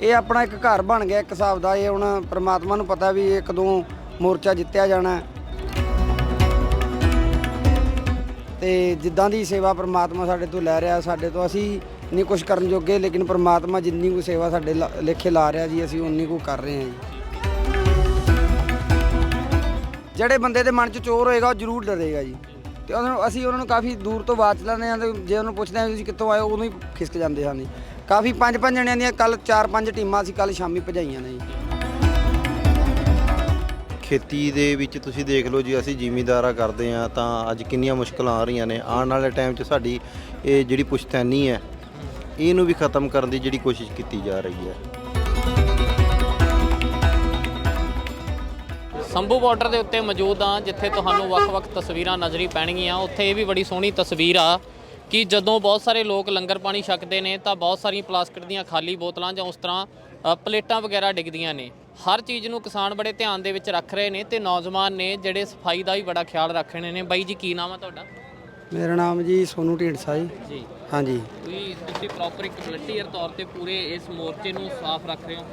ਇਹ ਆਪਣਾ ਇੱਕ ਘਰ ਬਣ ਗਿਆ, ਇੱਕ ਹਿਸਾਬ ਦਾ। ਇਹ ਹੁਣ ਪ੍ਰਮਾਤਮਾ ਨੂੰ ਪਤਾ ਵੀ ਇਹ ਕਦੋਂ ਮੋਰਚਾ ਜਿੱਤਿਆ ਜਾਣਾ। ਹੈ। ਤੇ ਜਿੱਦਾਂ ਦੀ ਸੇਵਾ ਪ੍ਰਮਾਤਮਾ ਸਾਡੇ ਤੋਂ ਲੈ ਰਿਹਾ, ਸਾਡੇ ਤੋਂ ਅਸੀਂ ਨਹੀਂ ਕੁਝ ਕਰਨ ਜੋਗੇ, ਲੇਕਿਨ ਪ੍ਰਮਾਤਮਾ ਜਿੰਨੀ ਕੁ ਸੇਵਾ ਸਾਡੇ ਲ- ਲੇਖੇ ਲਾ ਰਿਹਾ ਜੀ, ਅਸੀਂ ਉਨੀ ਕੁ ਕਰ ਰਹੇ ਹਾਂ ਜੀ। ਜਿਹੜੇ ਬੰਦੇ ਦੇ ਮਨ 'ਚ ਚੋਰ ਹੋਏਗਾ, ਉਹ ਜ਼ਰੂਰ ਡਰੇਗਾ ਜੀ। ਤੇ ਉਹਨਾਂ ਨੂੰ ਅਸੀਂ ਉਹਨਾਂ ਨੂੰ ਕਾਫੀ ਦੂਰ ਤੋਂ ਬਾਤ ਲੈਂਦੇ ਹਾਂ ਤੇ ਜੇ ਉਹਨੂੰ ਪੁੱਛਦੇ ਹਾਂ ਵੀ ਤੁਸੀਂ ਕਿੱਥੋਂ ਆਏ ਹੋ, ਉਦੋਂ ਹੀ ਖਿਸਕ ਜਾਂਦੇ ਹਨ ਜੀ ਕਾਫੀ ਪੰਜ ਪੰਜ ਜਣਿਆਂ ਦੀਆਂ ਕੱਲ ਚਾਰ ਪੰਜ ਟੀਮਾਂ ਅਸੀਂ ਕੱਲ ਸ਼ਾਮੀ ਭਜਾਈਆਂ ਨੇ ਜੀ। ਖੇਤੀ ਦੇ ਵਿੱਚ ਤੁਸੀਂ ਦੇਖ ਲਓ ਜੀ ਅਸੀਂ ਜ਼ਿਮੀਂਦਾਰਾ ਕਰਦੇ ਆ ਤਾਂ ਅੱਜ ਕਿੰਨੀਆਂ ਮੁਸ਼ਕਲਾਂ ਆ ਰਹੀਆਂ ਨੇ। ਆਉਣ ਵਾਲੇ ਟਾਈਮ 'ਚ ਸਾਡੀ ਇਹ ਜਿਹੜੀ ਪੁਸ਼ਤੈਨੀ ਹੈ ਇਹਨੂੰ ਵੀ ਖਤਮ ਕਰਨ ਦੀ ਜਿਹੜੀ ਕੋਸ਼ਿਸ਼ ਕੀਤੀ ਜਾ ਰਹੀ ਹੈ। ਸੰਭੂ ਬਾਰਡਰ ਦੇ ਉੱਤੇ ਮੌਜੂਦ ਆ ਜਿੱਥੇ ਤੁਹਾਨੂੰ ਵੱਖ-ਵੱਖ ਤਸਵੀਰਾਂ ਨਜ਼ਰੀ ਪੈਣਗੀਆਂ। ਉੱਥੇ ਇਹ ਵੀ ਬੜੀ ਸੋਹਣੀ ਤਸਵੀਰ ਆ ਕਿ ਜਦੋਂ ਬਹੁਤ ਸਾਰੇ ਲੋਕ ਲੰਗਰ ਪਾਣੀ ਛਕਦੇ ਨੇ ਤਾਂ ਬਹੁਤ ਸਾਰੀਆਂ ਪਲਾਸਟਿਕ ਦੀਆਂ ਖਾਲੀ ਬੋਤਲਾਂ ਜਾਂ ਉਸ ਤਰ੍ਹਾਂ ਅ, ਪਲੇਟਾਂ ਵਗੈਰਾ ਡਿੱਗਦੀਆਂ ਨੇ। ਹਰ ਚੀਜ਼ ਨੂੰ ਕਿਸਾਨ ਬੜੇ ਧਿਆਨ ਦੇ ਵਿੱਚ ਰੱਖ ਰਹੇ ਨੇ ਤੇ ਨੌਜਵਾਨ ਨੇ ਜਿਹੜੇ ਸਫ਼ਾਈ ਦਾ ਵੀ ਬੜਾ ਖਿਆਲ ਰੱਖ ਰਹੇ ਨੇ। ਬਾਈ ਜੀ ਕੀ ਨਾਮ ਆ ਤੁਹਾਡਾ? ਮੇਰਾ ਨਾਮ ਜੀ ਸੋਨੂ ਢੀਂਡਸਾ ਜੀ। ਜੀ। ਹਾਂਜੀ। ਤੁਸੀਂ ਤੁਸੀਂ ਪ੍ਰੋਪਰ ਇੱਕ ਵਲੰਟੀਅਰ ਤੌਰ ਤੇ ਪੂਰੇ ਇਸ ਮੋਰਚੇ ਨੂੰ ਸਾਫ਼ ਰੱਖ ਰਹੇ ਹੋ?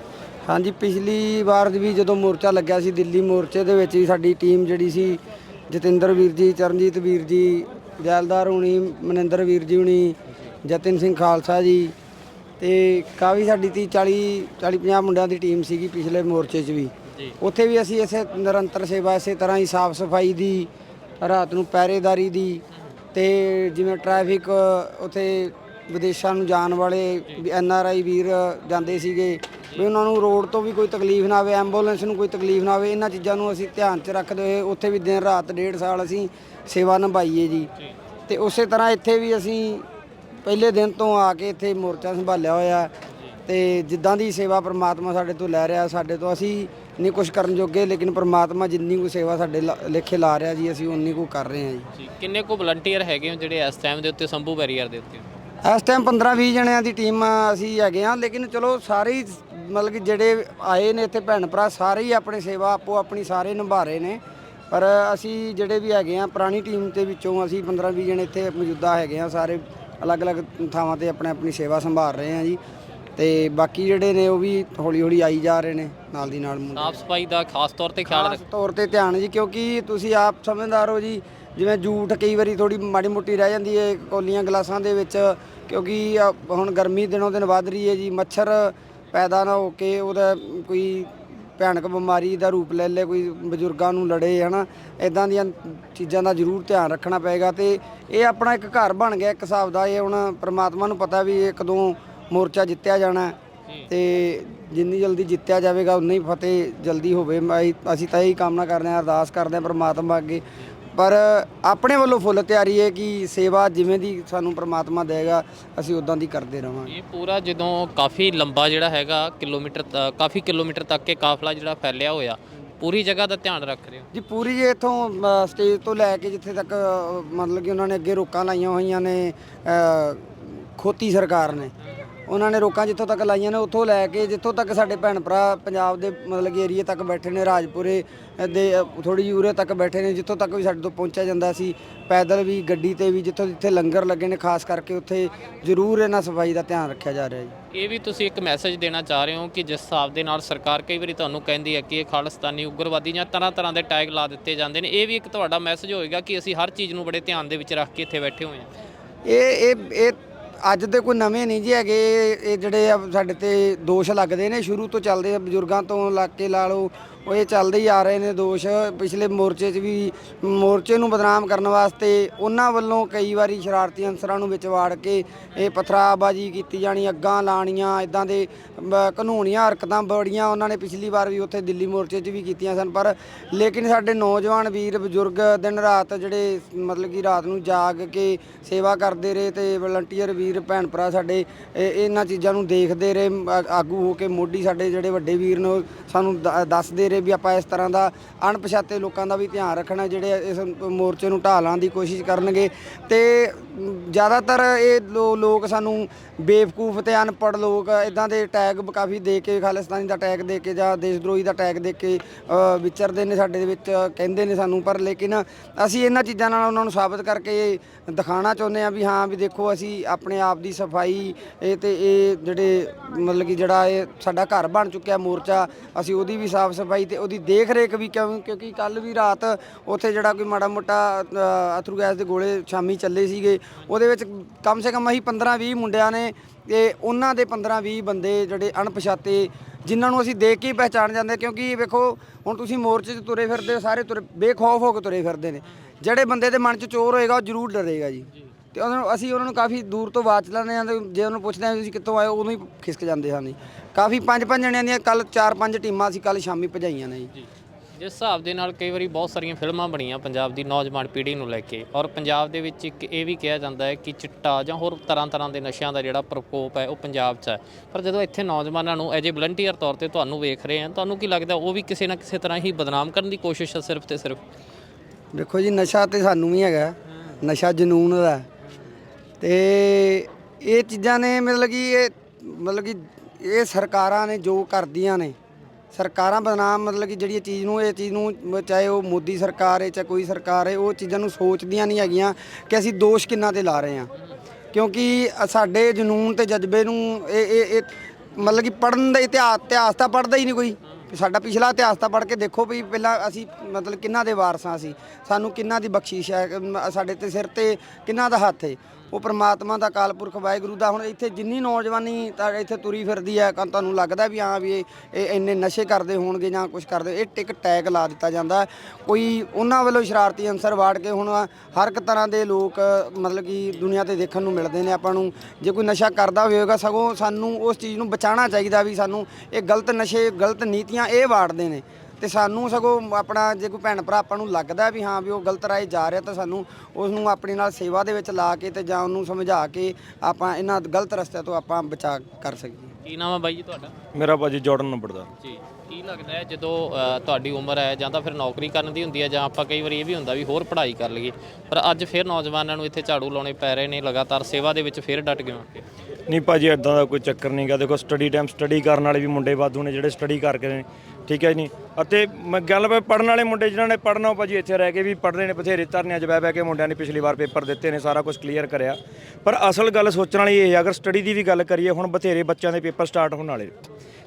ਹਾਂਜੀ ਪਿਛਲੀ ਵਾਰ ਵੀ ਜਦੋਂ ਮੋਰਚਾ ਲੱਗਿਆ ਸੀ ਦਿੱਲੀ ਮੋਰਚੇ ਦੇ ਵਿੱਚ ਸਾਡੀ ਟੀਮ ਜਿਹੜੀ ਸੀ ਜਤਿੰਦਰ ਵੀਰ ਜੀ ਚਰਨਜੀਤ ਵੀਰ ਜੀ ਜੈਲਦਾਰ ਹੁਣੀ ਮਨਿੰਦਰ ਵੀਰ ਜੀ ਹੁਣੀ ਜਤਿਨ ਸਿੰਘ ਖਾਲਸਾ ਜੀ ਤੇ ਕਾਫੀ ਸਾਡੀ ਤੀ 40 40 50 ਮੁੰਡਿਆਂ ਦੀ ਟੀਮ ਸੀਗੀ ਪਿਛਲੇ ਮੋਰਚੇ 'ਚ ਵੀ। ਉੱਥੇ ਵੀ ਅਸੀਂ ਇਸੇ ਨਿਰੰਤਰ ਸੇਵਾ ਇਸੇ ਤਰ੍ਹਾਂ ਹੀ ਸਾਫ਼ ਸਫ਼ਾਈ ਦੀ ਰਾਤ ਨੂੰ ਪਹਿਰੇਦਾਰੀ ਦੀ ਤੇ ਜਿਵੇਂ ਟ੍ਰੈਫਿਕ ਉੱਥੇ ਵਿਦੇਸ਼ਾਂ ਨੂੰ ਜਾਣ ਵਾਲੇ ਐਨ ਆਰ ਆਈ ਵੀਰ ਜਾਂਦੇ ਸੀਗੇ ਵੀ ਉਹਨਾਂ ਨੂੰ ਰੋਡ ਤੋਂ ਵੀ ਕੋਈ ਤਕਲੀਫ ਨਾ ਆਵੇ ਐਂਬੂਲੈਂਸ ਨੂੰ ਕੋਈ ਤਕਲੀਫ ਨਾ ਆਵੇ ਇਹਨਾਂ ਚੀਜ਼ਾਂ ਨੂੰ ਅਸੀਂ ਧਿਆਨ 'ਚ ਰੱਖਦੇ ਹੋਏ ਉੱਥੇ ਵੀ ਦਿਨ ਰਾਤ ਡੇਢ ਸਾਲ ਅਸੀਂ ਸੇਵਾ ਨਿਭਾਈਏ ਜੀ। ਤੇ ਉਸੇ ਤਰ੍ਹਾਂ ਇੱਥੇ ਵੀ ਅਸੀਂ ਪਹਿਲੇ ਦਿਨ ਤੋਂ ਆ ਕੇ ਇੱਥੇ ਮੋਰਚਾ ਸੰਭਾਲਿਆ ਹੋਇਆ। ਤੇ ਜਿੱਦਾਂ ਦੀ ਸੇਵਾ ਪ੍ਰਮਾਤਮਾ ਸਾਡੇ ਤੋਂ ਲੈ ਰਿਹਾ ਸਾਡੇ ਤੋਂ ਅਸੀਂ ਨਹੀਂ ਕੁਝ ਕਰਨ ਜੋਗੇ ਲੇਕਿਨ ਪ੍ਰਮਾਤਮਾ ਜਿੰਨੀ ਕੁ ਸੇਵਾ ਸਾਡੇ ਲੇਖੇ ਲਾ ਰਿਹਾ ਜੀ ਅਸੀਂ ਉਨੀ ਕੁ ਕਰ ਰਹੇ ਹਾਂ ਜੀ। ਕਿੰਨੇ ਕੁ ਵਲੰਟੀਅਰ ਹੈਗੇ ਹੋ ਜਿਹੜੇ ਇਸ ਟਾਈਮ ਦੇ ਉੱਤੇ ਸੰਭੂ ਬੈਰੀਅਰ ਦੇ ਉੱਤੇ? ਇਸ ਟਾਈਮ 15 20 ਜਣਿਆਂ ਦੀ ਟੀਮ ਅਸੀਂ ਹੈਗੇ ਹਾਂ ਲੇਕਿਨ ਚਲੋ ਸਾਰੇ ਮਤਲਬ ਕਿ ਜਿਹੜੇ ਆਏ ਨੇ ਇੱਥੇ ਭੈਣ ਭਰਾ ਸਾਰੇ ਹੀ ਆਪਣੀ ਸੇਵਾ ਆਪੋ ਆਪਣੀ ਸਾਰੇ ਨਿਭਾ ਰਹੇ ਨੇ। ਪਰ ਅਸੀਂ ਜਿਹੜੇ ਵੀ ਹੈਗੇ ਆ ਪੁਰਾਣੀ ਟੀਮ ਦੇ ਵਿੱਚੋਂ ਅਸੀਂ 15 20 ਜਣੇ ਇੱਥੇ ਮੌਜੂਦਾ ਹੈਗੇ ਆ ਸਾਰੇ ਅਲੱਗ-ਅਲੱਗ ਥਾਵਾਂ ਤੇ ਆਪਣੇ ਆਪਣੀ ਸੇਵਾ ਸੰਭਾਲ ਰਹੇ ਆ ਜੀ। ਤੇ ਬਾਕੀ ਜਿਹੜੇ ਨੇ ਉਹ ਵੀ ਹੌਲੀ-ਹੌਲੀ ਆਈ ਜਾ ਰਹੇ ਨੇ ਨਾਲ ਦੀ ਨਾਲ ਮੁੰਡੇ। ਸਾਫ਼ ਸਫ਼ਾਈ ਦਾ ਖਾਸ ਤੌਰ ਤੇ ਖਿਆਲ ਖਾਸ ਤੌਰ ਤੇ ਧਿਆਨ ਜੀ ਕਿਉਂਕਿ ਤੁਸੀਂ ਆਪ ਸਮਝਦਾਰ ਹੋ ਜੀ ਜਿਵੇਂ ਜੂਠ ਕਈ ਵਾਰੀ ਥੋੜੀ ਮਾੜੀ ਮੋਟੀ ਰਹਿ ਜਾਂਦੀ ਹੈ ਕੋਲੀਆਂ ਗਲਾਸਾਂ ਦੇ ਵਿੱਚ ਕਿਉਂਕਿ ਹੁਣ ਗਰਮੀ ਦਿਨੋਂ ਦਿਨ ਵੱਧ ਰਹੀ ਹੈ ਜੀ ਮੱਛਰ ਪੈਦਾ ਨਾ ਹੋ ਕੇ ਉਹਦਾ ਕੋਈ ਭਿਆਨਕ ਬਿਮਾਰੀ ਦਾ ਰੂਪ ਲੈ ਲੇ ਕੋਈ ਬਜ਼ੁਰਗਾਂ ਨੂੰ ਲੜੇ ਹਨਾ। ਇਦਾਂ ਦੀਆਂ ਚੀਜ਼ਾਂ ਦਾ ਜ਼ਰੂਰ ਧਿਆਨ ਰੱਖਣਾ ਪਏਗਾ ਤੇ ਇਹ ਆਪਣਾ ਇੱਕ ਘਰ ਬਣ ਗਿਆ ਇੱਕ ਹਿਸਾਬ ਦਾ। ਇਹ ਹੁਣ ਪ੍ਰਮਾਤਮਾ ਨੂੰ ਪਤਾ ਵੀ ਇਹ ਕਦੋਂ ਮੋਰਚਾ ਜਿੱਤਿਆ ਜਾਣਾ। ਤੇ ਜਿੰਨੀ ਜਲਦੀ ਜਿੱਤਿਆ ਜਾਵੇਗਾ ਉਨੀ ਹੀ ਫਤਿਹ ਜਲਦੀ ਹੋਵੇ। ਮੈਂ ਅਸੀਂ ਤਾਂ ਇਹੀ ਕਾਮਨਾ ਕਰਦੇ ਹਾਂ ਅਰਦਾਸ ਕਰਦੇ ਹਾਂ ਪ੍ਰਮਾਤਮਾ ਅੱਗੇ ਪਰ ਆਪਣੇ ਵੱਲੋਂ ਫੁੱਲ ਤਿਆਰੀ ਹੈ ਕਿ ਸੇਵਾ ਜਿਵੇਂ ਦੀ ਸਾਨੂੰ ਪ੍ਰਮਾਤਮਾ ਦੇਗਾ ਅਸੀਂ ਉਦਾਂ ਦੀ ਕਰਦੇ ਰਵਾਂਗੇ। ਇਹ ਪੂਰਾ ਜਦੋਂ ਕਾਫੀ ਲੰਬਾ ਜਿਹੜਾ ਹੈਗਾ ਕਿਲੋਮੀਟਰ ਤ- ਕਾਫੀ ਕਿਲੋਮੀਟਰ ਤੱਕ ਇਹ ਕਾਫਲਾ ਜਿਹੜਾ ਫੈਲਿਆ ਹੋਇਆ ਪੂਰੀ ਜਗ੍ਹਾ ਦਾ ਧਿਆਨ ਰੱਖ ਰਹੇ ਹੋ? ਜੀ ਪੂਰੀ ਜੇ ਇਥੋਂ ਸਟੇਜ ਤੋਂ ਲੈ ਕੇ ਜਿੱਥੇ ਤੱਕ ਅ, ਮਤਲਬ ਕਿ ਉਹਨਾਂ ਨੇ ਅੱਗੇ ਰੋਕਾਂ ਲਾਈਆਂ ਹੋਈਆਂ ਨੇ ਅ, ਖੋਤੀ ਸਰਕਾਰ ਨੇ। ਉਹਨਾਂ ਨੇ ਰੋਕਾਂ ਜਿੱਥੋਂ ਤੱਕ ਲਾਈਆਂ ਨੇ ਉੱਥੋਂ ਲੈ ਕੇ ਜਿੱਥੋਂ ਤੱਕ ਸਾਡੇ ਭੈਣ ਭਰਾ ਪੰਜਾਬ ਦੇ ਮਤਲਬ ਕਿ ਏਰੀਏ ਤੱਕ ਬੈਠੇ ਨੇ ਰਾਜਪੁਰੇ ਦੇ ਥੋੜੀ ਜਿਹੀ ਉਰੇ ਤੱਕ ਬੈਠੇ ਨੇ ਜਿੱਥੋਂ ਤੱਕ ਵੀ ਸਾਡੇ ਤੋਂ ਪਹੁੰਚਿਆ ਜਾਂਦਾ ਸੀ। ਪੈਦਲ ਵੀ ਗੱਡੀ ਤੇ ਵੀ ਜਿੱਥੋਂ ਜਿੱਥੇ ਲੰਗਰ ਲੱਗੇ ਨੇ ਖਾਸ ਕਰਕੇ ਉੱਥੇ ਜ਼ਰੂਰ ਇਹਨਾਂ ਸਫ਼ਾਈ ਦਾ ਧਿਆਨ ਰੱਖਿਆ ਜਾ ਰਿਹਾ ਜੀ। ਇਹ ਵੀ ਤੁਸੀਂ ਇੱਕ ਮੈਸੇਜ ਦੇਣਾ ਚਾਹ ਰਹੇ ਹੋ ਕਿ ਜਿਸ ਹਿਸਾਬ ਦੇ ਨਾਲ ਸਰਕਾਰ ਕਈ ਵਾਰੀ ਤੁਹਾਨੂੰ ਕਹਿੰਦੀ ਹੈ ਕਿ ਇਹ ਖਾਲਿਸਤਾਨੀ ਉਗਰਵਾਦੀ ਜਾਂ ਤਰ੍ਹਾਂ ਤਰ੍ਹਾਂ ਦੇ ਟੈਗ ਲਾ ਦਿੱਤੇ ਜਾਂਦੇ ਨੇ। ਇਹ ਵੀ ਇੱਕ ਤੁਹਾਡਾ ਮੈਸੇਜ ਹੋਏਗਾ ਕਿ ਅਸੀਂ ਹਰ ਚੀਜ਼ ਨੂੰ ਬੜੇ ਧਿਆਨ ਦੇ ਵਿੱਚ ਰੱਖ ਕੇ ਇੱਥੇ ਬੈਠੇ ਹੋਏ ਹਾਂ। ਇਹ ਇਹ ਇਹ ਅੱਜ ਦੇ ਕੋਈ ਨਵੇਂ ਨਹੀਂ ਜੀ ਹੈਗੇ। ਇਹ- ਜਿਹੜੇ ਆ ਸਾਡੇ ਤੇ ਦੋਸ਼ ਲੱਗਦੇ ਨੇ, ਸ਼ੁਰੂ ਤੋਂ ਚੱਲਦੇ ਆ ਬਜ਼ੁਰਗਾਂ ਤੋਂ ਲਾ ਕੇ ਲਾ ਲਓ ਉਹ ਇਹ ਚੱਲਦੇ ਹੀ ਆ ਰਹੇ ਨੇ ਦੋਸ਼। ਪਿਛਲੇ ਮੋਰਚੇ 'ਚ ਵੀ, ਮੋਰਚੇ ਨੂੰ ਬਦਨਾਮ ਕਰਨ ਵਾਸਤੇ ਉਹਨਾਂ ਵੱਲੋਂ ਕਈ ਵਾਰੀ ਸ਼ਰਾਰਤੀ ਅਨਸਰਾਂ ਨੂੰ ਵਿੱਚ ਵਾੜ ਕੇ ਇਹ ਪਥਰਾਬਾਜੀ ਕੀਤੀ ਜਾਣੀ, ਅੱਗਾਂ ਲਾਣੀਆਂ ਇਦਾਂ ਦੇ ਬ- ਕਾਨੂੰਨੀਆਂ ਹਰਕਤਾਂ ਬੜੀਆਂ ਉਹਨਾਂ ਨੇ ਪਿਛਲੀ ਵਾਰ ਵੀ ਉੱਥੇ ਦਿੱਲੀ ਮੋਰਚੇ 'ਚ ਵੀ ਕੀਤੀਆਂ ਸਨ। ਪਰ ਲੇਕਿਨ ਸਾਡੇ ਨੌਜਵਾਨ ਵੀਰ, ਬਜ਼ੁਰਗ ਦਿਨ ਰਾਤ ਜਿਹੜੇ, ਮਤਲਬ ਕਿ ਰਾਤ ਨੂੰ ਜਾਗ ਕੇ ਸੇਵਾ ਕਰਦੇ ਰਹੇ ਤੇ ਵਲੰਟੀਅਰ ਵੀਰ, ਭੈਣ ਭਰਾ ਸਾਡੇ ਇਹਨਾਂ ਚੀਜ਼ਾਂ ਨੂੰ ਦੇਖਦੇ ਰਹੇ ਆਗੂ ਹੋ ਕੇ ਮੋਢੀ ਸਾਡੇ ਜਿਹੜੇ ਵੱਡੇ ਵੀਰ ਨੇ, ਉਹ ਸਾਨੂੰ ਦ- ਦੱਸਦੇ ਰਹੇ ਵੀ ਆਪਾਂ ਇਸ ਤਰ੍ਹਾਂ ਦਾ ਅਣਪਛਾਤੇ ਲੋਕਾਂ ਦਾ ਵੀ ਧਿਆਨ ਰੱਖਣਾ, ਜਿਹੜੇ ਇਸ ਮੋਰਚੇ ਨੂੰ ਢਾਲਾਂ ਦੀ ਕੋਸ਼ਿਸ਼ ਕਰਨਗੇ। ਤੇ ਜ਼ਿਆਦਾਤਰ ਇਹ ਲੋ- ਲੋਕ ਸਾਨੂੰ ਬੇਵਕੂਫ ਤੇ ਅਨਪੜ੍ਹ ਲੋਕ, ਇਦਾਂ ਦੇ ਟੈਗ ਕਾਫੀ ਦੇ ਕੇ, ਖਾਲਿਸਤਾਨੀ ਦਾ ਟੈਗ ਦੇ ਕੇ ਜਾਂ ਦੇਸ਼ ਦਰੋਹੀ ਦਾ ਟੈਗ ਦੇ ਕੇ ਵਿਚਰਦੇ ਨੇ ਸਾਡੇ ਦੇ ਵਿੱਚ, ਕਹਿੰਦੇ ਨੇ ਸਾਨੂੰ। ਪਰ ਲੇਕਿਨ ਅਸੀਂ ਇਹਨਾਂ ਚੀਜ਼ਾਂ ਨਾਲ ਉਹਨਾਂ ਨੂੰ ਸਾਬਤ ਕਰਕੇ ਦਿਖਾਉਣਾ ਚਾਹੁੰਦੇ ਆ ਵੀ ਹਾਂ ਵੀ ਦੇਖੋ, ਅਸੀਂ ਆਪਣੇ ਆਪ ਦੀ ਸਫ਼ਾਈ, ਇਹ ਤੇ ਇਹ ਜਿਹੜੇ ਮਤਲਬ ਕਿ ਜਿਹੜਾ ਇਹ ਸਾਡਾ ਘਰ ਬਣ ਚੁੱਕਿਆ ਮੋਰਚਾ, ਅਸੀਂ ਉਹਦੀ ਵੀ ਸਾਫ਼ ਸਫ਼ਾਈ ਤੇ ਉਹਦੀ ਦੇਖ ਰੇਖ ਵੀ ਕਿਉਂ? ਕਿਉਂਕਿ ਕੱਲ ਵੀ ਰਾਤ ਉੱਥੇ ਜਿਹੜਾ ਕੋਈ ਮਾੜਾ ਮੋਟਾ ਅਥਰੂ ਗੈਸ ਦੇ ਗੋਲੇ ਸ਼ਾਮੀ ਚੱਲੇ ਸੀਗੇ। ਉਹਦੇ ਵਿੱਚ ਕਮ ਸੇ ਕਮ ਅਸੀਂ 15 20 ਮੁੰਡਿਆਂ ਨੇ ਤੇ ਉਹਨਾਂ ਦੇ 15 20 ਬੰਦੇ ਜਿਹੜੇ ਅਣਪਛਾਤੇ ਜਿਨ੍ਹਾਂ ਨੂੰ ਅਸੀਂ ਦੇਖ ਕੇ ਹੀ ਪਹਿਚਾਣ ਜਾਂਦੇ ਕਿਉਂਕਿ ਵੇਖੋ ਹੁਣ ਤੁਸੀਂ ਮੋਰਚੇ 'ਚ ਤੁਰੇ ਫਿਰਦੇ ਹੋ, ਸਾਰੇ ਤੁਰੇ ਬੇਖੌਫ ਹੋ ਕੇ ਤੁਰੇ ਫਿਰਦੇ ਨੇ। ਜਿਹੜੇ ਬੰਦੇ ਦੇ ਮਨ 'ਚ ਚੋਰ ਹੋਏਗਾ ਉਹ ਜ਼ਰੂਰ ਡਰੇਗਾ ਜੀ। ਤੇ ਉਹਨਾਂ ਨੂੰ ਅਸੀਂ ਉਹਨਾਂ ਨੂੰ ਕਾਫੀ ਦੂਰ ਤੋਂ ਬਾਤ ਲੈਂਦੇ ਹਾਂ ਤੇ ਜੇ ਉਹਨੂੰ ਪੁੱਛਦੇ ਹਾਂ ਤੁਸੀਂ ਕਿੱਥੋਂ ਆਏ ਹੋ, ਉਦੋਂ ਹੀ ਖਿਸਕ ਜਾਂਦੇ ਹਨ ਜੀ ਕਾਫੀ ਪੰਜ ਪੰਜ ਜਣਿਆਂ ਦੀਆਂ ਕੱਲ ਚਾਰ ਪੰਜ ਟੀਮਾਂ ਅਸੀਂ ਕੱਲ ਸ਼ਾਮੀ ਭਜਾਈਆਂ ਨੇ ਜੀ। ਜਿਸ ਹਿਸਾਬ ਦੇ ਨਾਲ ਕਈ ਵਾਰੀ ਬਹੁਤ ਸਾਰੀਆਂ ਫਿਲਮਾਂ ਬਣੀਆਂ ਪੰਜਾਬ ਦੀ ਨੌਜਵਾਨ ਪੀੜ੍ਹੀ ਨੂੰ ਲੈ ਕੇ ਔਰ ਪੰਜਾਬ ਦੇ ਵਿੱਚ ਇੱਕ ਇਹ ਵੀ ਕਿਹਾ ਜਾਂਦਾ ਹੈ ਕਿ ਚਿੱਟਾ ਜਾਂ ਹੋਰ ਤਰ੍ਹਾਂ ਤਰ੍ਹਾਂ ਦੇ ਨਸ਼ਿਆਂ ਦਾ ਜਿਹੜਾ ਪ੍ਰਕੋਪ ਹੈ ਉਹ ਪੰਜਾਬ 'ਚ ਹੈ। ਪਰ ਜਦੋਂ ਇੱਥੇ ਨੌਜਵਾਨਾਂ ਨੂੰ ਐਜ ਵਲੰਟੀਅਰ ਤੌਰ ਤੇ ਤੁਹਾਨੂੰ ਵੇਖ ਰਹੇ ਹਨ ਤੁਹਾਨੂੰ ਕੀ ਲੱਗਦਾ ਉਹ ਵੀ ਕਿਸੇ ਨਾ ਕਿਸੇ ਤਰ੍ਹਾਂ ਹੀ ਬਦਨਾਮ ਕਰਨ ਦੀ ਕੋਸ਼ਿਸ਼ ਹੈ ਸਿਰਫ ਤੇ ਸਿਰਫ? ਦੇਖੋ ਜੀ ਨਸ਼ਾ ਤੇ ਸਾਨੂੰ ਵੀ ਹੈਗਾ। ਨਸ਼ਾ ਜਨੂਨ ਦਾ। ਤੇ ਇਹ ਚੀਜ਼ਾਂ ਨੇ ਮਤਲਬ ਕਿ ਇਹ, ਮਤਲਬ ਕਿ ਇਹ ਸਰਕਾਰਾਂ ਨੇ ਜੋ ਕਰਦੀਆਂ ਨੇ, ਸਰਕਾਰਾਂ ਬਦਨਾਮ ਮਤਲਬ ਕਿ ਜਿਹੜੀ ਇਹ ਚੀਜ਼ ਨੂੰ, ਇਹ ਚੀਜ਼ ਨੂੰ ਚਾਹੇ ਉਹ ਮੋਦੀ ਸਰਕਾਰ ਹੈ ਚਾਹੇ ਕੋਈ ਸਰਕਾਰ ਹੈ, ਉਹ ਚੀਜ਼ਾਂ ਨੂੰ ਸੋਚਦੀਆਂ ਨਹੀਂ ਹੈਗੀਆਂ ਕਿ ਅਸੀਂ ਦੋਸ਼ ਕਿੰਨਾ ਤੇ ਲਾ ਰਹੇ ਹਾਂ। ਕਿਉਂਕਿ ਸਾਡੇ ਜਨੂਨ ਤੇ ਜਜ਼ਬੇ ਨੂੰ ਇਹ ਇਹ ਇਹ ਮਤਲਬ ਕਿ ਪੜਨ ਦਾ ਇਤਿਹਾਸ ਇਤਿਹਾਸ ਤਾਂ ਪੜਦਾ ਹੀ ਨਹੀਂ ਕੋਈ। ਸਾਡਾ ਪਿਛਲਾ ਇਤਿਹਾਸ ਤਾਂ ਪੜ੍ਹ ਕੇ ਦੇਖੋ ਵੀ ਪਹਿਲਾਂ ਅਸੀਂ ਮਤਲਬ ਕਿੰਨਾ ਦੇ ਵਾਰਸਾਂ ਸੀ, ਸਾਨੂੰ ਕਿੰਨਾ ਦੀ ਬਖਸ਼ਿਸ਼ ਹੈ ਸਾਡੇ ਤੇ ਸਿਰ ਤੇ ਕਿੰਨਾ ਦਾ ਹੱਥ ਹੈ। ਉਹ ਪ੍ਰਮਾਤਮਾ ਦਾ ਕਾਲਪੁਰਖ ਵਾਹਿਗੁਰੂ ਦਾ। ਹੁਣ ਇੱਥੇ ਜਿੰਨੀ ਨੌਜਵਾਨੀ ਤਾਂ ਇੱਥੇ ਤੁਰੀ ਫਿਰਦੀ ਹੈ, ਤਾਂ ਤੁਹਾਨੂੰ ਲੱਗਦਾ ਵੀ ਹਾਂ ਵੀ ਇਹ ਇਹ ਇੰਨੇ ਨਸ਼ੇ ਕਰਦੇ ਹੋਣਗੇ ਜਾਂ ਕੁਝ ਕਰਦੇ, ਇਹ ਟਿਕ ਟੈਗ ਲਾ ਦਿੱਤਾ ਜਾਂਦਾ ਕੋਈ ਉਹਨਾਂ ਵੱਲੋਂ ਸ਼ਰਾਰਤੀ ਅੰਸਰ ਵਾੜ ਕੇ ਹੁਣ ਹਰ ਇੱਕ ਤਰ੍ਹਾਂ ਦੇ ਲੋਕ, ਮਤਲਬ ਕਿ ਦੁਨੀਆ ਤੇ ਦੇਖਣ ਨੂੰ ਮਿਲਦੇ ਨੇ ਆਪਾਂ ਨੂੰ। ਜੇ ਕੋਈ ਨਸ਼ਾ ਕਰਦਾ ਹੋਵੇਗਾ, ਸਗੋਂ ਸਾਨੂੰ ਉਸ ਚੀਜ਼ ਨੂੰ ਬਚਾਉਣਾ ਚਾਹੀਦਾ ਵੀ ਸਾਨੂੰ ਇਹ ਗਲਤ ਨਸ਼ੇ, ਗਲਤ ਨੀਤੀਆਂ ਇਹ ਵਾੜਦੇ ਨੇ। ਤੇ ਸਾਨੂੰ ਸਗੋਂ ਆਪਣਾ ਜੇ ਕੋਈ ਭੈਣ ਭਰਾ ਆਪਾਂ ਨੂੰ ਲੱਗਦਾ ਵੀ ਹਾਂ ਵੀ ਉਹ ਗਲਤ ਰਾਹ ਜਾ ਰਿਹਾ ਤਾਂ ਸਾਨੂੰ ਉਸ ਨੂੰ ਆਪਣੀ ਨਾਲ ਸੇਵਾ ਦੇ ਵਿੱਚ ਲਾ ਕੇ ਤੇ ਜਾਂ ਉਹਨੂੰ ਸਮਝਾ ਕੇ ਆਪਾਂ ਇਹਨਾਂ ਗਲਤ ਰਸਤੇ ਤੋਂ ਆਪਾਂ ਬਚਾ ਕਰ ਸਕੀਏ। ਕੀ ਨਾਮ ਹੈ ਬਾਈ ਜੀ ਤੁਹਾਡਾ? ਮੇਰਾ ਭਾਜੀ ਜਾਰਡਨ ਨੰਬਰਦਾਰ ਜੀ। ਕੀ ਲੱਗਦਾ ਹੈ ਜਦੋਂ ਅ, ਤੁਹਾਡੀ ਉਮਰ ਹੈ ਜਾਂ ਤਾਂ ਫਿਰ ਨੌਕਰੀ ਕਰਨ ਦੀ ਹੁੰਦੀ ਹੈ ਜਾਂ ਆਪਾਂ ਕਈ ਵਾਰੀ ਇਹ ਵੀ ਹੁੰਦਾ ਵੀ ਹੋਰ ਪੜ੍ਹਾਈ ਕਰ ਲਈਏ ਪਰ ਅੱਜ ਫਿਰ ਨੌਜਵਾਨਾਂ ਨੂੰ ਇੱਥੇ ਝਾੜੂ ਲਾਉਣੇ ਪੈ ਰਹੇ ਨੇ ਲਗਾਤਾਰ ਸੇਵਾ ਦੇ ਵਿੱਚ ਫਿਰ ਡਟ ਗਏ ਹੋ ਨਹੀਂ ਭਾਜੀ ਇਦਾਂ ਦਾ ਕੋਈ ਚੱਕਰ ਨਹੀਂਗਾ ਦੇਖੋ ਸਟੱਡੀ ਟਾਈਮ ਸਟੱਡੀ ਕਰਨ ਵਾਲੇ ਵੀ ਮੁੰਡੇ ਵਾਧੂ ਨੇ ਜਿਹੜੇ ਸਟੱਡੀ ਕਰਕੇ ਨੇ। ਠੀਕ ਹੈ ਜੀ। ਅਤੇ ਮੈਂ ਗੱਲ ਪੈ ਪੜਨ ਵਾਲੇ ਮੁੰਡੇ ਜਿਨ੍ਹਾਂ ਨੇ ਪੜਨਾ ਭਾਜੀ ਇੱਥੇ ਰਹਿ ਕੇ ਵੀ ਪੜ੍ਹਦੇ ਨੇ ਬਥੇਰੇ ਧਰਨਿਆਂ 'ਚ ਬਹਿ ਬਹਿ ਕੇ ਮੁੰਡਿਆਂ ਨੇ ਪਿਛਲੀ ਵਾਰ ਪੇਪਰ ਦਿੱਤੇ ਨੇ ਸਾਰਾ ਕੁਝ ਕਲੀਅਰ ਕਰਿਆ। ਪਰ ਅਸਲ ਗੱਲ ਸੋਚਣ ਵਾਲੀ ਇਹ ਹੈ ਅਗਰ ਸਟੱਡੀ ਦੀ ਵੀ ਗੱਲ ਕਰੀਏ ਹੁਣ ਬਥੇਰੇ ਬੱਚਿਆਂ ਦੇ ਪੇਪਰ ਸਟਾਰਟ ਹੋਣ ਵਾਲੇ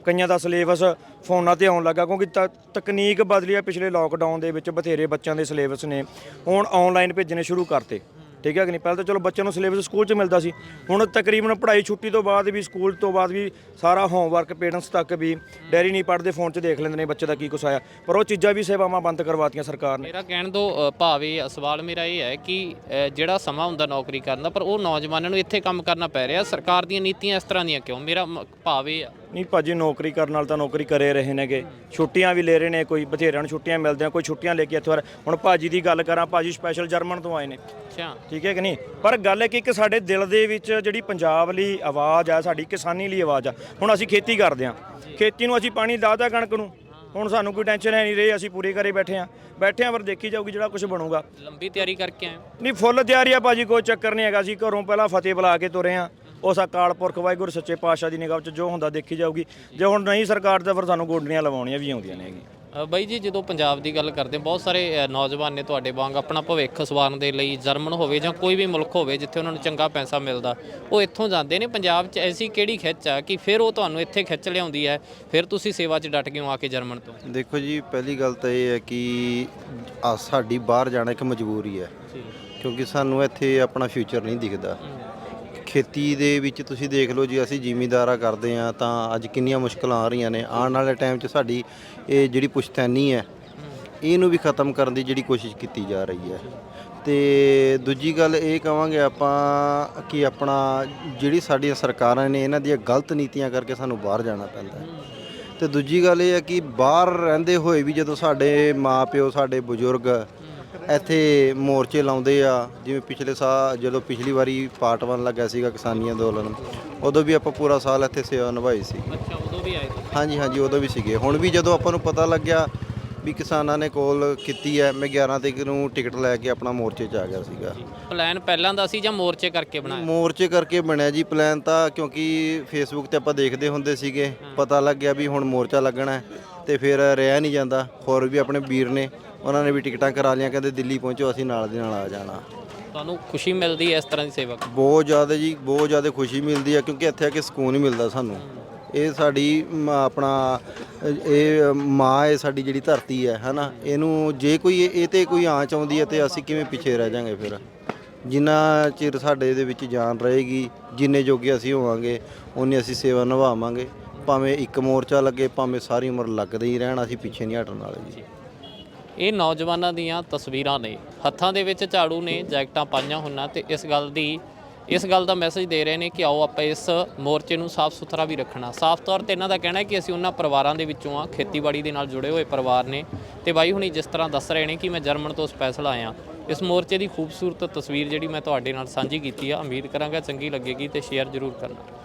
ਕਈਆਂ ਦਾ ਸਿਲੇਬਸ ਫੋਨਾਂ ਤੇ ਆਉਣ ਲੱਗਾ ਕਿਉਂਕਿ ਤ- ਤਕਨੀਕ ਬਦਲੀ ਆ ਪਿਛਲੇ ਲੋਕਡਾਊਨ ਦੇ ਵਿੱਚ ਬਥੇਰੇ ਬੱਚਿਆਂ ਦੇ ਸਿਲੇਬਸ ਨੇ। ਹੁਣ ਆਨਲਾਈਨ ਭੇਜਣੇ ਸ਼ੁਰੂ ਕਰਤੇ। ਠੀਕ ਹੈ ਕਿ ਨਹੀਂ? ਪਹਿਲਾਂ ਤਾਂ ਚਲੋ ਬੱਚਿਆਂ ਨੂੰ ਸਿਲੇਬਸ ਸਕੂਲ 'ਚ ਮਿਲਦਾ ਸੀ। ਹੁਣ ਤਕਰੀਬਨ ਪੜ੍ਹਾਈ ਛੁੱਟੀ ਤੋਂ ਬਾਅਦ ਵੀ ਸਕੂਲ ਤੋਂ ਬਾਅਦ ਵੀ ਸਾਰਾ ਹੋਮਵਰਕ ਪੇਰੈਂਟਸ ਤੱਕ ਵੀ ਡੈਰੀ ਨਹੀਂ ਪੜ੍ਹਦੇ ਫੋਨ 'ਚ ਦੇਖ ਲੈਂਦੇ ਨੇ ਬੱਚੇ ਦਾ ਕੀ ਕੁਛ ਆਇਆ। ਪਰ ਉਹ ਚੀਜ਼ਾਂ ਵੀ ਸੇਵਾਵਾਂ ਬੰਦ ਕਰਵਾਤੀਆਂ ਸਰਕਾਰ ਨੇ। ਮੇਰਾ ਕਹਿਣ ਦੋ ਅ, ਭਾਵ ਇਹ ਆ ਸਵਾਲ ਮੇਰਾ ਇਹ ਹੈ ਕਿ ਅ, ਜਿਹੜਾ ਸਮਾਂ ਹੁੰਦਾ ਨੌਕਰੀ ਕਰਨ ਦਾ ਪਰ ਉਹ ਨੌਜਵਾਨਾਂ ਨੂੰ ਇੱਥੇ ਕੰਮ ਕਰਨਾ ਪੈ ਰਿਹਾ। ਸਰਕਾਰ ਦੀਆਂ ਨੀਤੀਆਂ ਇਸ ਤਰ੍ਹਾਂ ਦੀਆਂ ਕਿਉਂ? ਮੇਰਾ ਮ- ਭਾਵ ਇਹ ਆ। ਨਹੀਂ ਭਾਜੀ ਨੌਕਰੀ ਕਰਨ ਨਾਲ ਤਾਂ ਨੌਕਰੀ ਕਰੇ ਰਹੇ ਨੇਗੇ। ਛੁੱਟੀਆਂ ਵੀ ਲੈ ਰਹੇ ਨੇ ਕੋਈ ਬਥੇਰਿਆਂ ਨੂੰ ਛੁੱਟੀਆਂ ਮਿਲਦੀਆਂ ਕੋਈ ਛੁੱਟੀਆਂ ਲੈ ਕੇ ਇੱਥੇ। ਹੁਣ ਭਾਜੀ ਦੀ ਗੱਲ ਕਰਾਂ ਭਾਜੀ ਸਪੈਸ਼ਲ ਜਰਮਨ ਤੋਂ ਆਏ ਨੇ। ਅੱਛਾ। ਠੀਕ ਹੈ ਕਿ ਨਹੀਂ? ਪਰ ਗੱਲ ਹੈ ਕਿ ਇੱਕ ਸਾਡੇ ਦਿਲ ਦੇ ਵਿੱਚ ਜਿਹੜੀ ਪੰਜਾਬ ਲਈ ਆਵਾਜ਼ ਆ ਸਾਡੀ ਕਿਸਾਨੀ ਲਈ ਆਵਾਜ਼ ਆ ਹੁਣ ਅਸੀਂ ਖੇਤੀ ਕਰਦੇ ਆ ਖੇਤੀ ਨੂੰ ਅਸੀਂ ਪਾਣੀ ਦਾਦਾ ਕਣਕ ਨੂੰ। ਹੁਣ ਸਾਨੂੰ ਕੋਈ ਟੈਨਸ਼ਨ ਹੈ ਨਹੀਂ ਰਹੀ ਅਸੀਂ ਪੂਰੇ ਘਰੇ ਬੈਠੇ ਆ ਬੈਠੇ ਆ ਪਰ ਦੇਖੀ ਜਾਊਗੀ ਜਿਹੜਾ ਕੁਝ ਬਣੂਗਾ। ਲੰਬੀ ਤਿਆਰੀ ਕਰਕੇ ਆਏ? ਨਹੀਂ ਫੁੱਲ ਤਿਆਰੀ ਆ ਭਾਜੀ ਕੋਈ ਚੱਕਰ ਨਹੀਂ ਹੈਗਾ। ਅਸੀਂ ਘਰੋਂ ਪਹਿਲਾਂ ਫਤਿਹ ਬੁਲਾ ਕੇ ਤੁਰੇ ਆ ਉਸ ਅਕਾਲ ਪੁਰਖ ਵਾਹਿਗੁਰੂ ਸੱਚੇ ਪਾਤਸ਼ਾਹ ਦੀ ਨਿਗਾਹ 'ਚ ਜੋ ਹੁੰਦਾ ਦੇਖੀ ਜਾਊਗੀ। ਜੇ ਹੁਣ ਨਹੀਂ ਸਰਕਾਰ ਤਾਂ ਫਿਰ ਸਾਨੂੰ ਗੋਡਣੀਆਂ ਲਵਾਉਣੀਆਂ ਵੀ ਆਉਂਦੀਆਂ ਨੇ ਹੈਗੀਆਂ। ਬਾਈ ਜੀ ਜਦੋਂ ਪੰਜਾਬ ਦੀ ਗੱਲ ਕਰਦੇ ਹਾਂ, ਬਹੁਤ ਸਾਰੇ ਨੌਜਵਾਨ ਨੇ ਤੁਹਾਡੇ ਵਾਂਗ ਆਪਣਾ ਭਵਿੱਖ ਸਵਾਰਨ ਦੇ ਲਈ ਜਰਮਨ ਹੋਵੇ ਜਾਂ ਕੋਈ ਵੀ ਮੁਲਕ ਹੋਵੇ ਜਿੱਥੇ ਉਹਨਾਂ ਨੂੰ ਚੰਗਾ ਪੈਸਾ ਮਿਲਦਾ ਉਹ ਇੱਥੋਂ ਜਾਂਦੇ ਨੇ। ਪੰਜਾਬ 'ਚ ਐਸੀ ਕਿਹੜੀ ਖਿੱਚ ਆ ਕਿ ਫਿਰ ਉਹ ਤੁਹਾਨੂੰ ਇੱਥੇ ਖਿੱਚ ਲਿਆਉਂਦੀ ਹੈ ਫਿਰ ਤੁਸੀਂ ਸੇਵਾ 'ਚ ਡਟ ਗਏ ਹੋ ਆ ਕੇ ਜਰਮਨ ਤੋਂ? ਦੇਖੋ ਜੀ ਪਹਿਲੀ ਗੱਲ ਤਾਂ ਇਹ ਹੈ ਕਿ ਆ ਸਾਡੀ ਬਾਹਰ ਜਾਣਾ ਇੱਕ ਮਜਬੂਰੀ ਹੈ। ਕਿਉਂਕਿ ਸਾਨੂੰ ਇੱਥੇ ਆਪਣਾ ਫਿਊਚਰ ਨਹੀਂ ਦਿਖਦਾ। ਖੇਤੀ ਦੇ ਵਿੱਚ ਤੁਸੀਂ ਦੇਖ ਲਓ ਜੀ, ਅਸੀਂ ਜ਼ਿਮੀਂਦਾਰਾ ਕਰਦੇ ਆ ਤਾਂ ਅੱਜ ਕਿੰਨੀਆਂ ਮੁਸ਼ਕਲਾਂ ਆ ਰਹੀਆਂ ਨੇ। ਆਉਣ ਵਾਲੇ ਟਾਈਮ 'ਚ ਸਾਡੀ ਇਹ ਜਿਹੜੀ ਪੁਸ਼ਤੈਨੀ ਹੈ, ਇਹਨੂੰ ਵੀ ਖਤਮ ਕਰਨ ਦੀ ਜਿਹੜੀ ਕੋਸ਼ਿਸ਼ ਕੀਤੀ ਜਾ ਰਹੀ ਹੈ। ਤੇ ਦੂਜੀ ਗੱਲ ਇਹ ਕਵਾਂਗੇ ਆਪਾਂ ਕਿ ਆਪਣਾ ਜਿਹੜੀ ਸਾਡੀਆਂ ਸਰਕਾਰਾਂ ਨੇ ਇਹਨਾਂ ਦੀਆਂ ਗਲਤ ਨੀਤੀਆਂ ਕਰਕੇ ਸਾਨੂੰ ਬਾਹਰ ਜਾਣਾ ਪੈਂਦਾ ਹੈ। ਤੇ ਦੂਜੀ ਗੱਲ ਇਹ ਹੈ ਕਿ ਬਾਹਰ ਰਹਿੰਦੇ ਹੋਏ ਵੀ ਜਦੋਂ ਸਾਡੇ ਮਾਪਿਓ, ਸਾਡੇ ਬਜ਼ੁਰਗ ਇੱਥੇ ਮੋਰਚੇ ਲਾਉਂਦੇ ਆ ਜਿਵੇਂ ਪਿਛਲੇ ਸਾਲ ਜਦੋਂ ਪਿਛਲੀ ਵਾਰੀ ਪਾਰਟ 1 ਲੱਗਾ ਸੀਗਾ ਕਿਸਾਨੀ ਅੰਦੋਲਨ ਉਦੋਂ ਵੀ ਆਪਾਂ ਪੂਰਾ ਸਾਲ ਇੱਥੇ ਸੇਵਾ ਨਿਭਾਈ ਸੀ। ਅੱਛਾ ਉਦੋਂ ਵੀ ਆਏ ਤੁਸੀਂ? ਹਾਂਜੀ ਹਾਂਜੀ ਉਦੋਂ ਵੀ ਸੀਗੇ। ਹੁਣ ਵੀ ਜਦੋਂ ਆਪਾਂ ਨੂੰ ਪਤਾ ਲੱਗਿਆ ਵੀ ਕਿਸਾਨਾਂ ਨੇ ਕੋਲ ਕੀਤੀ ਹੈ ਮੈਂ 11 ਤਰੀਕ ਨੂੰ ਟਿਕਟ ਲੈ ਕੇ ਆਪਣਾ ਮੋਰਚੇ 'ਚ ਆ ਗਿਆ ਸੀਗਾ। ਪਲਾਨ ਪਹਿਲਾਂ ਦਾ ਸੀ ਜਾਂ ਮੋਰਚੇ ਕਰਕੇ ਬਣਾਇਆ? ਮੋਰਚੇ ਕਰਕੇ ਬਣਿਆ ਜੀ ਪਲਾਨ ਤਾਂ ਕਿਉਂਕਿ ਫੇਸਬੁੱਕ ਤੇ ਆਪਾਂ ਦੇਖਦੇ ਹੁੰਦੇ ਸੀਗੇ। ਪਤਾ ਲੱਗ ਗਿਆ ਵੀ ਹੁਣ ਮੋਰਚਾ ਲੱਗਣਾ ਹੈ ਤੇ ਫਿਰ ਰਿਹਾ ਨਹੀਂ ਜਾਂਦਾ। ਹੋਰ ਵੀ ਆਪਣੇ ਵੀਰ ਨੇ ਉਹਨਾਂ ਨੇ ਵੀ ਟਿਕਟਾਂ ਕਰਾ ਲਈਆਂ ਕਹਿੰਦੇ ਦਿੱਲੀ ਪਹੁੰਚੋ ਅਸੀਂ ਨਾਲ ਦੀ ਨਾਲ ਆ ਜਾਣਾ। ਤੁਹਾਨੂੰ ਖੁਸ਼ੀ ਮਿਲਦੀ ਹੈ ਇਸ ਤਰ੍ਹਾਂ ਦੀ ਸੇਵਾ ਕਰਕੇ? ਬਹੁਤ ਜ਼ਿਆਦਾ ਜੀ ਬਹੁਤ ਜ਼ਿਆਦਾ ਖੁਸ਼ੀ ਮਿਲਦੀ ਹੈ ਕਿਉਂਕਿ ਇੱਥੇ ਆ ਕੇ ਸਕੂਨ ਹੀ ਮਿਲਦਾ ਸਾਨੂੰ। ਇਹ ਸਾਡੀ ਮ, ਆਪਣਾ ਅ, ਇਹ ਮਾਂ ਹੈ ਸਾਡੀ ਜਿਹੜੀ ਧਰਤੀ ਹੈ ਹਨਾ? ਇਹਨੂੰ ਜੇ ਕੋਈ ਇਹ ਇਹ ਤੇ ਕੋਈ ਆਂਚ ਆਉਂਦੀ ਹੈ ਤੇ ਅਸੀਂ ਕਿਵੇਂ ਪਿੱਛੇ ਰਹਿ ਜਾਾਂਗੇ ਫਿਰ? ਜਿੰਨਾ ਚਿਰ ਸਾਡੇ ਦੇ ਵਿੱਚ ਜਾਨ ਰਹੇਗੀ ਜਿੰਨੇ ਜੋਗੇ ਅਸੀਂ ਹੋਵਾਂਗੇ ਉਨੀ ਅਸੀਂ ਸੇਵਾ ਨਿਭਾਵਾਂਗੇ। ਭਾਵੇਂ ਇੱਕ ਮੋਰਚਾ ਲੱਗੇ ਭਾਵੇਂ ਸਾਰੀ ਉਮਰ ਲੱਗਦੇ ਹੀ ਰਹਿਣ ਅਸੀਂ ਪਿੱਛੇ ਨਹੀਂ ਹਟਣ ਵਾਲੇ ਜੀ। ਇਹ ਨੌਜਵਾਨਾਂ ਦੀਆਂ ਤਸਵੀਰਾਂ ਨੇ। ਹੱਥਾਂ ਦੇ ਵਿੱਚ ਝਾੜੂ ਨੇ, ਜੈਕਟਾਂ ਪਾਈਆਂ ਹੁੰਨਾ ਤੇ ਇਸ ਗੱਲ ਦੀ, ਇਸ ਗੱਲ ਦਾ ਮੈਸੇਜ ਦੇ ਰਹੇ ਨੇ ਕਿ ਆਓ ਆਪਾਂ ਇਸ ਮੋਰਚੇ ਨੂੰ ਸਾਫ਼ ਸੁਥਰਾ ਵੀ ਰੱਖਣਾ। ਸਾਫ਼ ਤੌਰ ਤੇ ਇਹਨਾਂ ਦਾ ਕਹਿਣਾ ਹੈ ਕਿ ਅਸੀਂ ਉਹਨਾਂ ਪਰਿਵਾਰਾਂ ਦੇ ਵਿੱਚੋਂ ਆ ਖੇਤੀਬਾੜੀ ਦੇ ਨਾਲ ਜੁੜੇ ਹੋਏ ਪਰਿਵਾਰ ਨੇ। ਤੇ ਬਾਈ ਹੁਣੀ ਜਿਸ ਤਰ੍ਹਾਂ ਦੱਸ ਰਹੇ ਨੇ ਕਿ ਮੈਂ ਜਰਮਨ ਤੋਂ ਸਪੈਸ਼ਲ ਆਇਆ ਇਸ ਮੋਰਚੇ ਦੀ ਖੂਬਸੂਰਤ ਤਸਵੀਰ ਜਿਹੜੀ ਮੈਂ ਤੁਹਾਡੇ ਨਾਲ ਸਾਂਝੀ ਕੀਤੀ ਆ, ਉਮੀਦ ਕਰਾਂਗਾ ਚੰਗੀ ਲੱਗੇਗੀ ਤੇ ਸ਼ੇਅਰ ਜ਼ਰੂਰ ਕਰਨਾ।